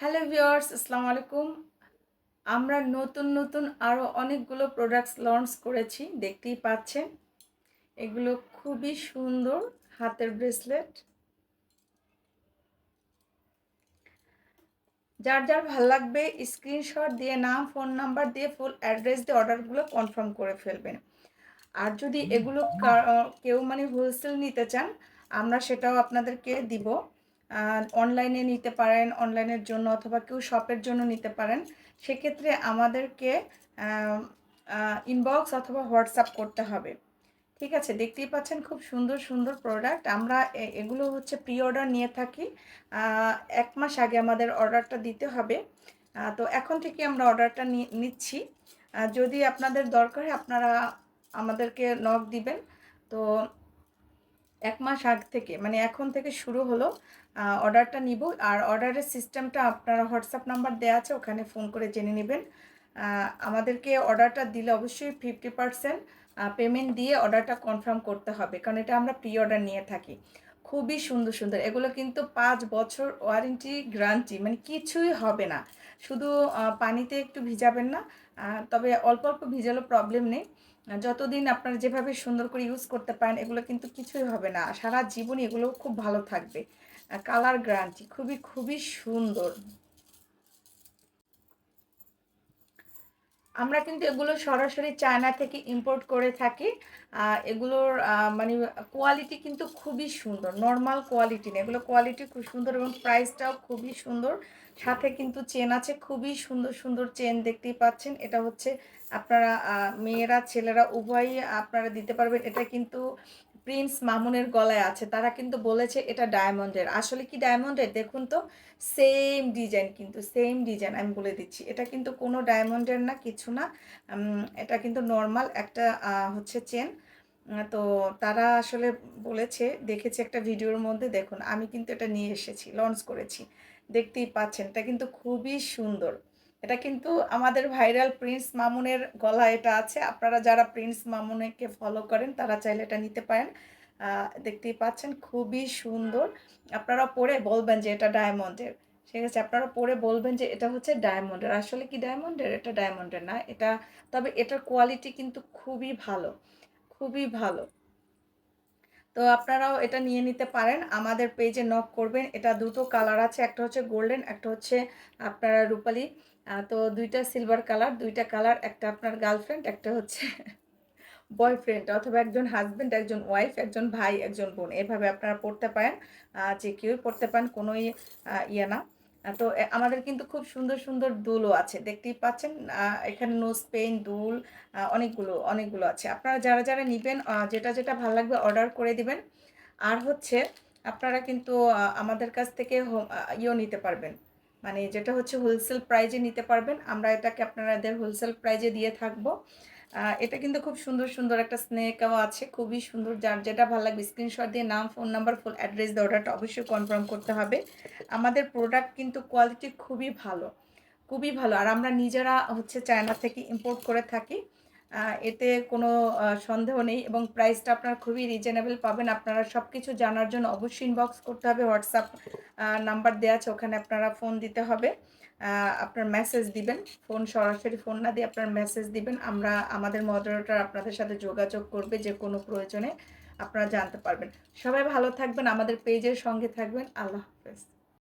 Hello viewers আসসালামু আলাইকুম। আমরা নতুন নতুন আরও অনেকগুলো প্রোডাক্টস লঞ্চ করেছি, দেখতেই পাচ্ছেন। এগুলো খুবই সুন্দর হাতের ব্রেসলেট যার যার ভালো লাগবে স্ক্রিনশট দিয়ে, নাম ফোন নাম্বার দিয়ে ফুল অ্যাড্রেস দিয়ে অর্ডারগুলো কনফার্ম করে ফেলবেন। আর যদি এগুলো কেউ মানে হোলসেল নিতে চান, আমরা সেটাও আপনাদেরকে দিব। অনলাইনে নিতে পারেন অনলাইনের জন্য অথবা কেউ শপের জন্য নিতে পারেন, সেক্ষেত্রে আমাদেরকে ইনবক্স অথবা হোয়াটসঅ্যাপ করতে হবে। ঠিক আছে? দেখতেই পাচ্ছেন খুব সুন্দর সুন্দর প্রোডাক্ট আমরা এগুলো হচ্ছে প্রি অর্ডার নিয়ে থাকি। এক মাস আগে আমাদের অর্ডারটা দিতে হবে। তো এখন থেকে আমরা অর্ডারটা নিচ্ছি। যদি আপনাদের দরকার হয়, আপনারা আমাদেরকে নক দিবেন। তো এক মাস আগ থেকে মানে এখন থেকে শুরু হলো অর্ডারটা নিব। আর অর্ডারের সিস্টেমটা আপনারা হোয়াটসঅ্যাপ নাম্বার দেওয়া আছে, ওখানে ফোন করে জেনে নেবেন। আমাদেরকে অর্ডারটা দিলে অবশ্যই ফিফটি পার্সেন্ট পেমেন্ট দিয়ে অর্ডারটা কনফার্ম করতে হবে, কারণ এটা আমরা প্রি অর্ডার নিয়ে থাকি। খুবই সুন্দর সুন্দর। এগুলো কিন্তু পাঁচ বছর ওয়ারেন্টি গ্যারান্টি মানে কিছুই হবে না। শুধু পানিতে একটু ভিজাবেন না তবে অল্প অল্প ভিজালো প্রবলেম নেই। যতদিন আপনারা যেভাবে সুন্দর করে ইউজ করতে পারেন, এগুলো কিন্তু কিছুই হবে না। সারা জীবন এগুলো খুব ভালো থাকবে। কালার গ্যারান্টি খুবই খুবই সুন্দর। আমরা কিন্তু এগুলো সরাসরি চায়না থেকে ইম্পোর্ট করে থাকি। এগুলোর মানে কোয়ালিটি কিন্তু খুবই সুন্দর নর্মাল কোয়ালিটি না এগুলো কোয়ালিটি খুব সুন্দর এবং প্রাইসটাও খুবই সুন্দর। সাথে কিন্তু চেন আছে, খুবই সুন্দর সুন্দর চেন দেখতেই পাচ্ছেন। এটা হচ্ছে আপনারা মেয়েরা, ছেলেরা উভয়ই আপনারা দিতে পারবেন। এটা কিন্তু প্রিন্স মামুনের গলায় আছে, তারা কিন্তু বলেছে এটা ডায়মন্ডের। আসলে কি ডায়মন্ডের? দেখুন তো, সেম ডিজাইন কিন্তু, সেম ডিজাইন আমি বলে দিচ্ছি। এটা কিন্তু কোনো ডায়মন্ডের না, কিছু না। এটা কিন্তু নর্মাল একটা হচ্ছে চেন। তো তারা আসলে বলেছে, দেখেছি একটা ভিডিওর মধ্যে, দেখুন, আমি কিন্তু এটা নিয়ে এসেছি, লঞ্চ করেছি। দেখতেই পাচ্ছেন, এটা কিন্তু খুবই সুন্দর। এটা কিন্তু আমাদের ভাইরাল প্রিন্স মামুনের গলা এটা আছে। আপনারা যারা প্রিন্স মামুনকে ফলো করেন, তারা চাইলে এটা নিতে পারেন। দেখতেই পাচ্ছেন, খুবই সুন্দর। আপনারা পরে বলবেন যে এটা ডায়মন্ডের। ঠিক আছে আপনারা পরে বলবেন যে এটা হচ্ছে ডায়মন্ডের। আসলে কি ডায়মন্ডের? এটা ডায়মন্ডের না, এটা, তবে এটার কোয়ালিটি কিন্তু খুবই ভালো খুবই ভালো। তো আপনারাও এটা নিয়ে নিতে পারেন, আমাদের পেজে নক করবেন। এটা দুটো কালার আছে, একটা হচ্ছে গোল্ডেন একটা হচ্ছে আপনারা রূপালি। তো দুইটা সিলভার কালার দুইটা কালার একটা আপনার গার্লফ্রেন্ড একটা হচ্ছে বয়ফ্রেন্ড অথবা একজন হাজবেন্ড একজন ওয়াইফ একজন ভাই, একজন বোন। এভাবে আপনারা পড়তে পারেন যে কেউই পড়তে পারেন, কোনোই ইয়ে না। তো আমাদের কিন্তু খুব সুন্দর সুন্দর দুলও আছে। দেখতেই পাচ্ছেন এখানে নোজ পেন দুল অনেকগুলো অনেকগুলো আছে। আপনারা যারা যারা নেবেন যেটা যেটা ভালো লাগবে অর্ডার করে দিবেন। আর হচ্ছে, আপনারা কিন্তু আমাদের কাছ থেকে ইয়েও নিতে পারবেন। মানে যেটা হচ্ছে হোলসেল প্রাইজে নিতে পারবেন। আমরা এটাকে আপনাদের হোলসেল প্রাইজে দিয়ে থাকব। এটা কিন্তু খুব সুন্দর সুন্দর একটা স্নেকও আছে। খুবই সুন্দর। যার যেটা ভালো লাগবে স্ক্রিনশট দিয়ে নাম ফোন নাম্বার ফুল অ্যাড্রেস দিয়ে অর্ডারটা অবশ্যই কনফার্ম করতে হবে। আমাদের প্রোডাক্ট কিন্তু কোয়ালিটি খুবই ভালো খুবই ভালো। আর আমরা নিজেরা হচ্ছে চায়না থেকে ইম্পোর্ট করে থাকি। এতে কোনো সন্দেহ নেই এবং প্রাইসটা আপনারা খুবই রিজনেবল পাবেন। আপনারা সব কিছু জানার জন্য অবশ্যই ইনবক্স করতে হবে। হোয়াটসঅ্যাপ নাম্বার দেওয়া আছে, ওখানে আপনারা ফোন দিতে হবে। আপনার মেসেজ দিবেন। ফোন সরাসরি ফোন না দিয়ে আপনার মেসেজ দিবেন। আমরা, আমাদের মডারেটর আপনাদের সাথে যোগাযোগ করবে যে কোনো প্রয়োজনে আপনারা জানতে পারবেন। সবাই ভালো থাকবেন, আমাদের পেজের সঙ্গে থাকবেন। আল্লাহ হাফেজ।